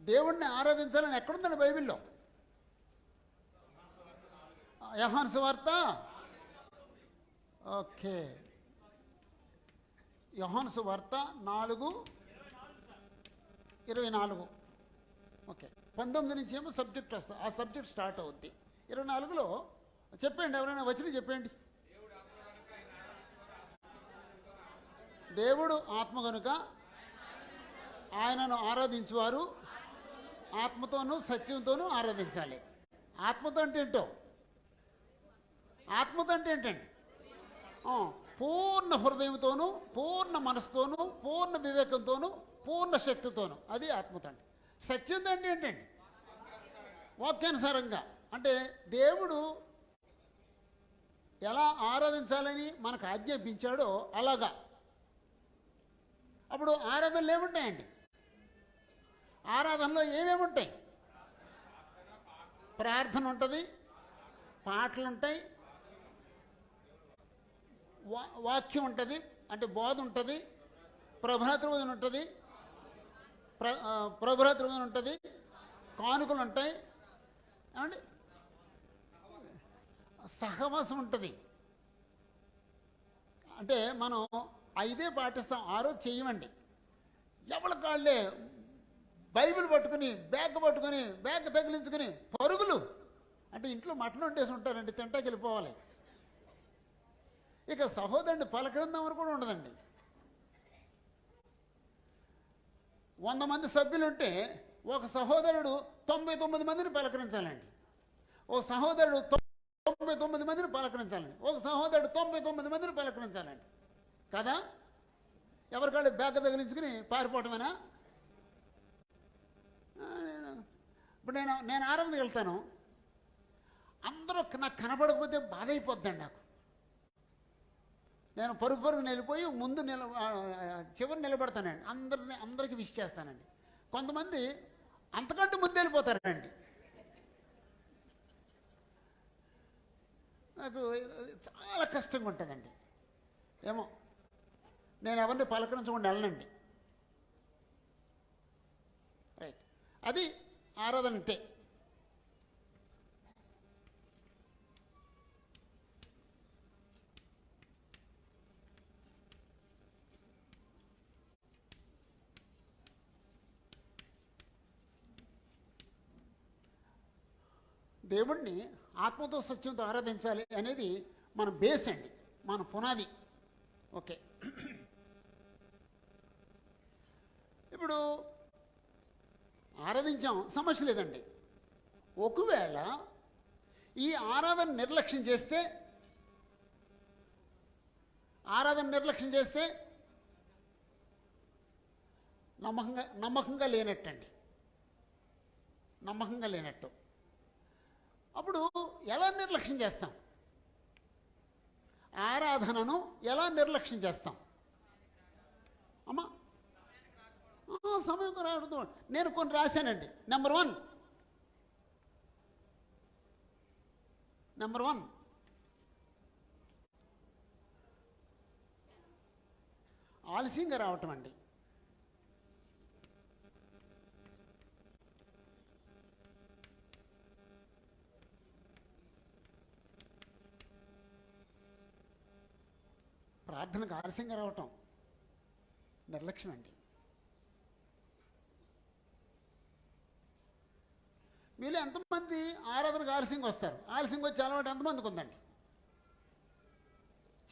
దేవుణ్ణి ఆరాధించాలని ఎక్కడుందండి బైబిల్లో? యహాన్ సువార్త? ఓకే. యహాన్ సువార్త నాలుగు ఇరవై నాలుగు. ఓకే. పంతొమ్మిది నుంచి ఏమో సబ్జెక్ట్ వస్తుంది ఆ సబ్జెక్ట్ స్టార్ట్ అవుద్ది. ఇరవై నాలుగులో చెప్పండి ఎవరైనా వచ్చిన చెప్పండి దేవుడు ఆత్మ కనుక ఆయనను ఆరాధించువారు. ఆత్మతోనూ సత్యంతోనూ ఆరాధించాలి. ఆత్మతో అంటే ఏంటో? ఆత్మతో అంటే ఏంటండి? పూర్ణ హృదయంతోనూ పూర్ణ మనసుతోనూ పూర్ణ వివేకంతోనూ పూర్ణ శక్తితోనూ. అది ఆత్మతో అంటే అంటే ఏంటండి? వాక్యానుసారంగా. అంటే దేవుడు ఎలా ఆరాధించాలని మనకు ఆజ్ఞాపించాడో అలాగా. అప్పుడు ఆరాధనలు ఏముంటాయండి ఆరాధనలో ఏమేమి ఉంటాయి? ప్రార్థన ఉంటుంది పాటలు ఉంటాయి వా వాక్యం ఉంటుంది అంటే బోధ ఉంటుంది ప్రభాతృవదన ఉంటుంది ప్ర ఆ, ప్రభాతృవదన ఉంటుంది కానుకలు ఉంటాయి ఏమండి? సహవాసం ఉంటుంది. అంటే మనం ఐదే పాటిస్తాం ఆరో చెయ్యమండి. ఎవరి కాళ్ళే బైబిల్ పట్టుకుని బ్యాగ్ పట్టుకుని బ్యాగ్ తగిలించుకుని పరుగులు. అంటే ఇంట్లో మటన్ వండేసి ఉంటారండి తింటాకి వెళ్ళిపోవాలి. ఇక సహోదరుని పలకరిందామని కూడా ఉండదండి. వంద మంది సభ్యులు ఉంటే ఒక సహోదరుడు తొంభై తొమ్మిది మందిని పలకరించాలండి. ఒక సహోదరుడు తొంభై తొమ్మిది మందిని పలకరించాలండి. ఒక సహోదరుడు తొంభై తొమ్మిది మందిని పలకరించాలండి. కదా? ఎవరికాళ్ళు బ్యాగ్ తగిలించుకుని పారిపోవటమేనా ఆ, నేను- ఇప్పుడు నేను నేను ఆరాధనకి వెళ్తాను. అందరూ నాకు కనపడకపోతే బాధ అయిపోద్దండి నాకు. నేను పరుగు పరుగు నిలిపోయి ముందు నిల చివరి నిలబడతానండి. అందరిని అందరికీ విష్ చేస్తానండి. కొంతమంది అంతకంటే ముందు వెళ్ళిపోతారండి. నాకు చాలా కష్టంగా ఉంటుందండి. ఏమో నేను ఎవరిని పలకరించకుండా వెళ్ళనండి. రైట్. అది ఆరాధన అంటే. దేవుణ్ణి ఆత్మతో సత్యంతో ఆరాధించాలి అనేది మన బేస్ అండి మన పునాది. ఓకే. ఇప్పుడు ఆరాధించాం. సమస్య లేదండి. ఒకవేళ ఈ ఆరాధన నిర్లక్ష్యం చేస్తే ఆరాధన నిర్లక్ష్యం చేస్తే నమ్మకంగా నమ్మకంగా లేనట్టండి. నమ్మకంగా లేనట్టు. అప్పుడు ఎలా నిర్లక్ష్యం చేస్తాం? ఆరాధనను ఎలా నిర్లక్ష్యం చేస్తాం అమ్మా ఆ, సమయం రావడం నేను కొన్ని రాశానండి. నెంబర్ వన్ నెంబర్ వన్ ఆలస్యంగా రావటం అండి. ప్రార్థనకు ఆలస్యంగా రావటం నిర్లక్ష్యం అండి మీలో ఎంతమంది ఆరాధనకు ఆలస్యంగా వస్తారు? ఆలస్యంగా వచ్చి అలవాటు ఎంతమందికి ఉందండి?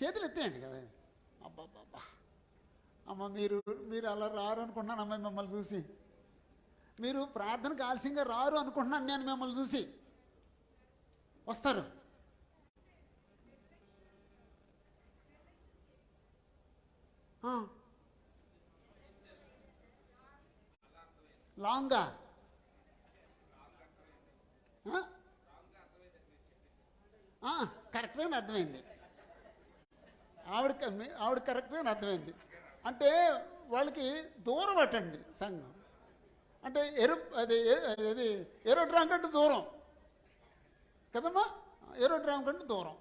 చేతులు ఎత్తేయండి కదా. అబ్బాబ్బా అమ్మ మీరు మీరు అలా రారు అనుకుంటున్నాను అమ్మాయి మిమ్మల్ని చూసి. మీరు ప్రార్థనకు ఆలస్యంగా రారు అనుకుంటున్నాను నేను మిమ్మల్ని చూసి. వస్తారు. లాంగా ఆ? కరెక్ట్గా అర్థమైంది. ఆవిడ ఆవిడ కరెక్ట్గా అర్థమైంది. అంటే వాళ్ళకి దూరం అటండి సంఘం. అంటే ఎరు అది అది అది ఏరోడ్రామ్ కంటే దూరం. కదమ్మా? ఏరోడ్రామ్ కంటే దూరం.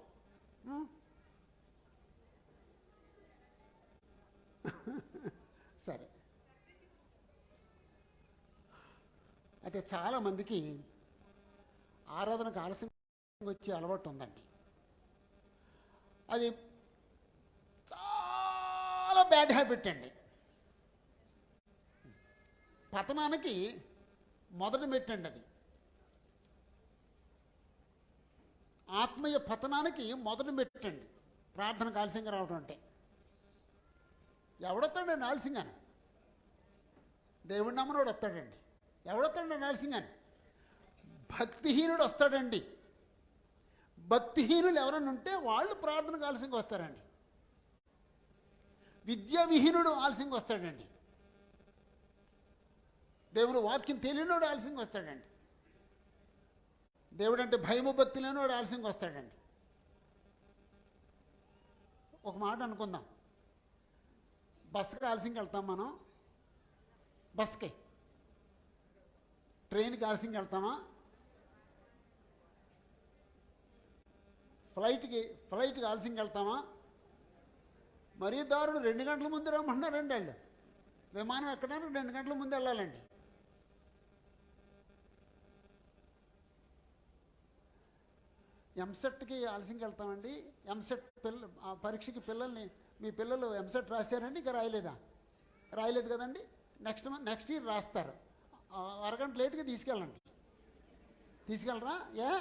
సరే. అయితే చాలామందికి ఆరాధనకు ఆలస్యం వచ్చే అలవాటు ఉందండి. అది చాలా బ్యాడ్ హ్యాబిట్ అండి. పతనానికి మొదటి మెట్టండి అది. ఆత్మీయ పతనానికి మొదటి మెట్టండి ప్రార్థన ఆలస్యంగా రావడం అంటే. ఎవడొస్తాడండి ఆలస్యంగాను దేవుడి నమ్మనోడు వస్తాడండి. ఎవడొస్తాడండి ఆలస్యంగాను భక్తిహీనుడు వస్తాడండి భక్తిహీనులు ఎవరైనా ఉంటే వాళ్ళు ప్రార్థనకు ఆలస్యంగా వస్తారండి. విద్యావిహీనుడు ఆలస్యంగా వస్తాడండి. దేవుడు వాక్యం తెలియనోడు ఆలస్యంగా వస్తాడండి. దేవుడు అంటే భయము భక్తి లేనివాడు ఆలస్యంగా వస్తాడండి. ఒక మాట అనుకుందాం. బస్సుకి ఆలస్యంగా వెళ్తాం మనం? బస్కే. ట్రైన్కి ఆలస్యంగా వెళ్తామా? ఫ్లైట్కి ఫ్లైట్కి ఆలస్యంకి వెళ్తామా? మరీ దారుడు రెండు గంటల ముందు రమ్మంటున్నారండి వాళ్ళు. విమానం ఎక్కడానికి రెండు గంటల ముందు వెళ్ళాలండి. ఎంసెట్కి ఆలస్యంకి వెళ్తామండి. ఎంసెట్ పిల్ల ఆ పరీక్షకి పిల్లల్ని మీ పిల్లలు ఎంసెట్ రాశారండి ఇక రాయలేదా? రాయలేదు కదండి. నెక్స్ట్ మంత్ నెక్స్ట్ ఇయర్ రాస్తారు. అరగంట లేట్గా తీసుకెళ్ళండి. తీసుకెళ్ళరా? ఏ?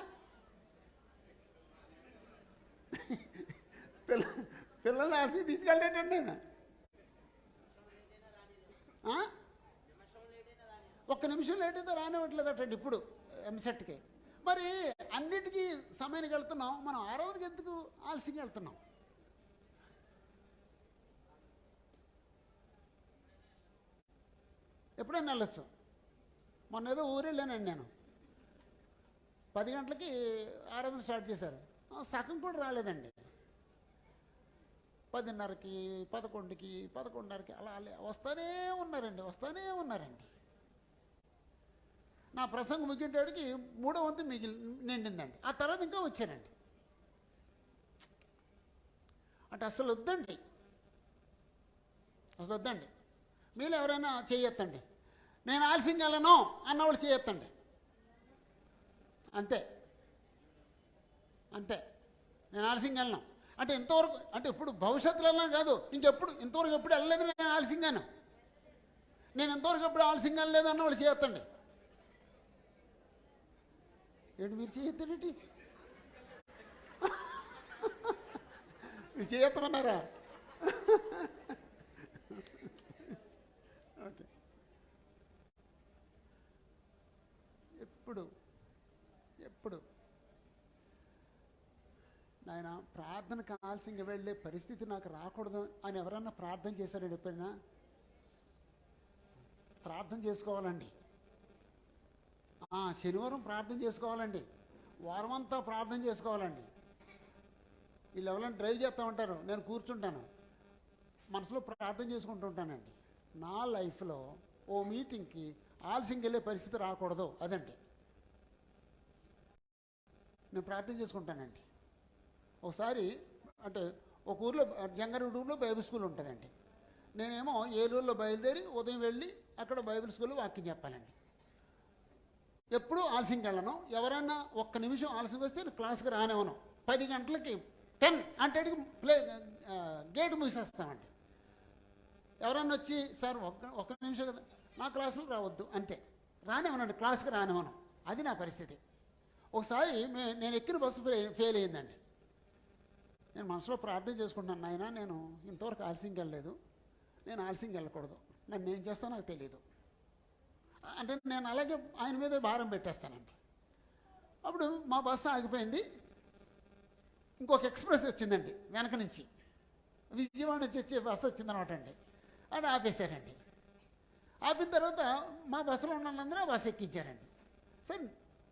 పిల్ల పిల్లల్ని రాసి తీసుకెళ్ళేటండి నేను. ఆ? ఒక్క నిమిషం లేట్ అయితే రానివ్వట్లేదటండి ఇప్పుడు ఎంసెట్కి. మరి అన్నిటికీ సమయానికి వెళ్తున్నాం మనం ఆరవరికి ఎందుకు ఆలస్యంగా వెళ్తున్నాం? ఎప్పుడైనా వెళ్ళొచ్చు. మొన్న ఏదో ఊరు వెళ్ళానండి నేను. పది గంటలకి ఆరాధన స్టార్ట్ చేశారు. సగం కూడా రాలేదండి. పదిన్నరకి పదకొండుకి పదకొండున్నరకి అలా వస్తూనే ఉన్నారండి వస్తూనే ఉన్నారండి. నా ప్రసంగం ముగించేటికి మూడో వంతు మిగిలి నిండిందండి. ఆ తర్వాత ఇంకా వచ్చానండి. అంటే అసలు వద్దండి. అసలు వద్దండి. మీరు ఎవరైనా చేయొత్తండి. నేను ఆలస్యం వెళ్ళను అన్నవాళ్ళు చేయొత్తండి. అంతే. అంతే. నేను ఆలస్యంగా వెళ్ళను. అంటే ఇంతవరకు అంటే ఇప్పుడు భవిష్యత్తులో వెళ్ళినా కాదు. ఇంకెప్పుడు ఇంతవరకు ఎప్పుడు వెళ్ళలేదు నేను ఆలస్యంగాను. నేను ఇంతవరకు ఎప్పుడు ఆలస్యంగా వెళ్ళలేదు అన్న వాళ్ళు చేయొత్తండి ఏంటి మీరు చేయొద్దండి? మీరు చేయొద్దమన్నారా ఓకే. ఎప్పుడు ఎప్పుడు నాయన ప్రార్థన ఆలస్యంగా వెళ్ళే పరిస్థితి నాకు రాకూడదు అని ఎవరన్నా ప్రార్థన చేశారండి ఎప్పుడైనా? ప్రార్థన చేసుకోవాలండి. శనివారం ప్రార్థన చేసుకోవాలండి. వారం అంతా ప్రార్థన చేసుకోవాలండి. వీళ్ళు ఎవరైనా డ్రైవ్ చేస్తూ ఉంటారు. నేను కూర్చుంటాను. మనసులో ప్రార్థన చేసుకుంటూ ఉంటానండి. నా లైఫ్లో ఓ మీటింగ్కి ఆలస్యం వెళ్ళే పరిస్థితి రాకూడదు. అదండి. నేను ప్రార్థన చేసుకుంటానండి. ఒకసారి అంటే ఒక ఊర్లో జంగారెడ్డి బైబిల్ స్కూల్ ఉంటుందండి. నేనేమో ఏలూరులో బయలుదేరి ఉదయం వెళ్ళి అక్కడ బైబిల్ స్కూల్లో వాక్యం చెప్పాలండి. ఎప్పుడూ ఆలస్యం వెళ్ళను. ఎవరైనా ఒక్క నిమిషం ఆలస్యం వస్తే నేను క్లాస్కి రానివ్వను. పది గంటలకి టెన్ అంటే ప్లే గేట్ మూసేస్తామండి. ఎవరన్నా వచ్చి సార్ ఒక్క ఒక్క నిమిషం కదా నా క్లాసులో రావద్దు. అంతే. రానివ్వనండి క్లాస్కి రానివ్వను. అది నా పరిస్థితి. ఒకసారి మే నేను ఎక్కిన బస్సు ఫెయిల్ ఫెయిల్ అయిందండి. నేను మనసులో ప్రార్థన చేసుకుంటున్నాను నాయన నేను ఇంతవరకు ఆలస్యంకి వెళ్ళలేదు. నేను ఆలస్యంకి వెళ్ళకూడదు. నన్ను ఏం చేస్తానో నాకు తెలియదు అంటే నేను అలాగే ఆయన మీద భారం పెట్టేస్తానండి. అప్పుడు మా బస్సు ఆగిపోయింది. ఇంకొక ఎక్స్ప్రెస్ వచ్చిందండి వెనక నుంచి. విజయవాడ నుంచి వచ్చే బస్సు వచ్చిందనమాట అండి. అది ఆపేశారండి. ఆపిన తర్వాత మా బస్సులో ఉన్న వాళ్ళందరూ బస్సు ఎక్కించారండి. సరే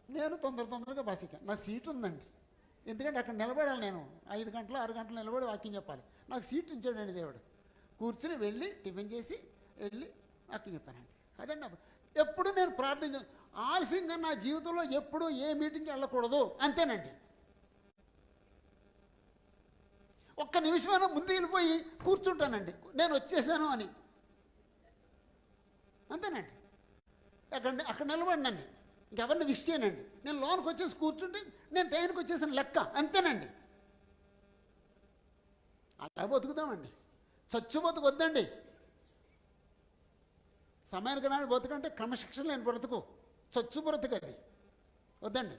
నేను తొందర తొందరగా బస్సు ఎక్కాను. నా సీట్ ఉందండి. ఎందుకంటే అక్కడ నిలబడాలి నేను. ఐదు గంటలు ఆరు గంటలు నిలబడి వాక్యం చెప్పాలి. నాకు సీట్ ఉంచాడండి దేవుడు. కూర్చుని వెళ్ళి టిఫిన్ చేసి వెళ్ళి వాక్యం చెప్పానండి. అదండి ఎప్పుడు నేను ప్రార్థన ఆలస్యంగా నా జీవితంలో ఎప్పుడు ఏ మీటింగ్కి వెళ్ళకూడదు. అంతేనండి. ఒక్క నిమిషమైనా ముందు వెళ్ళిపోయి కూర్చుంటానండి. నేను వచ్చేసాను అని. అంతేనండి. అక్కడ అక్కడ నిలబడినండి. ఇంకెవరిని విష్ చేయనండి. నేను లోన్కి వచ్చేసి కూర్చుంటే నేను టైంకి వచ్చేసిన లెక్క అంతేనండి. అలా బతుకుతామండి. చచ్చు బతుకు వద్దండి సమయానికి నాడు బతుకంటే క్రమశిక్షణ లేని బ్రతుకు. చచ్చు బ్రతుకు అది. వద్దండి.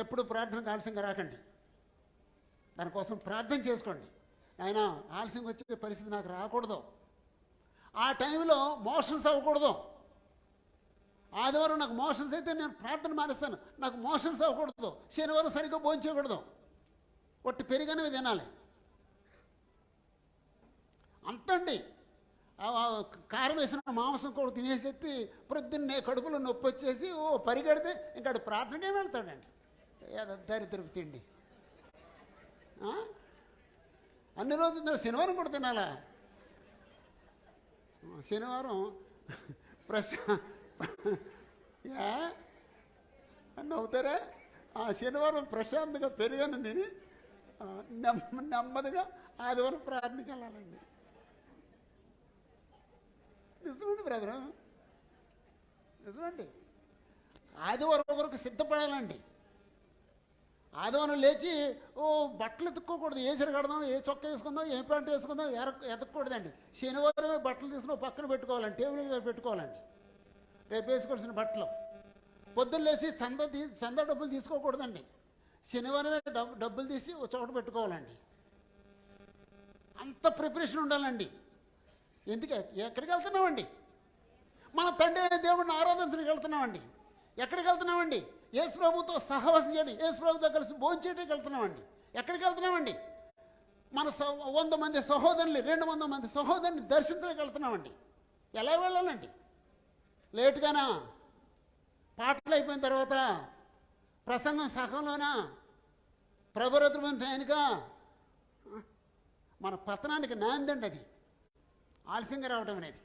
ఎప్పుడు ప్రార్థనకు ఆలస్యంగా రాకండి. దానికోసం ప్రార్థన చేసుకోండి. ఆయన ఆలస్యంగా వచ్చే పరిస్థితి నాకు రాకూడదు. ఆ టైంలో మోషన్స్ అవ్వకూడదు. ఆదివారం నాకు మోషన్స్ అయితే నేను ప్రార్థన మానేస్తాను. నాకు మోషన్స్ అవ్వకూడదు. శనివారం సరిగ్గా భోంచేయకూడదు ఒట్టి పెరిగనివి తినాలి. అంతండి కారం వేసిన మాంసం కూడా తినేసేసి ప్రొద్దున్నే కడుపులో నొప్పి వచ్చేసి ఓ పరిగెడితే ఇంకా ప్రార్థనకే వెళ్తాడండి. ఏదో దరిద్రపు తిండి. అన్ని రోజులు శనివారం కూడా తినాలా? శనివారం ప్రశా యా? నవ్వుతారా? ఆ శనివారం ప్రశాంతంగా పెరిగాను తిని నెమ్మ నెమ్మదిగా ఆదివారం ప్రార్థనకి వెళ్ళాలండి నిజమండి బ్రదరు? నిజమండి. ఆదివారం వరకు సిద్ధపడాలండి. ఆదివారం లేచి ఓ బట్టలు ఎత్తుక్కోకూడదు. ఏ చీర కడదాం ఏ చొక్క వేసుకుందాం ఏ ప్యాంట్ వేసుకుందాం ఎర ఎతకూడదండి శనివారమే బట్టలు తీసుకుని పక్కన పెట్టుకోవాలండి టేబుల్ మీద పెట్టుకోవాలండి. రేపు వేసుకోవాల్సిన బట్టలు. పొద్దున్నేసి చంద తీ చంద డబ్బులు తీసుకోకూడదండి. శనివారమే డబ్బు డబ్బులు తీసి ఒక చోట పెట్టుకోవాలండి. అంత ప్రిపరేషన్ ఉండాలండి. ఎందుకు? ఎక్కడికి వెళ్తున్నామండి? మన తండ్రి అయిన దేవుడిని ఆరాధించడానికి వెళ్తున్నామండి. ఎక్కడికి వెళ్తున్నామండి? యేసు ప్రభుతో సహవాసం చేయండి యేసు ప్రభుతో కలిసి భోజనం చేయడానికి వెళ్తున్నామండి. ఎక్కడికి వెళ్తున్నామండి? మన సహ వంద మంది సహోదరులు రెండు వంద మంది సహోదరుని దర్శించడానికి వెళ్తున్నామండి. ఎలా వెళ్ళాలండి? లేటుగానా? పాటలు అయిపోయిన తర్వాత ప్రసంగం సగంలోనా? ప్రభురత్వమైన టైంక మన పతనానికి నాందండి అది ఆలస్యంగా రావడం అనేది.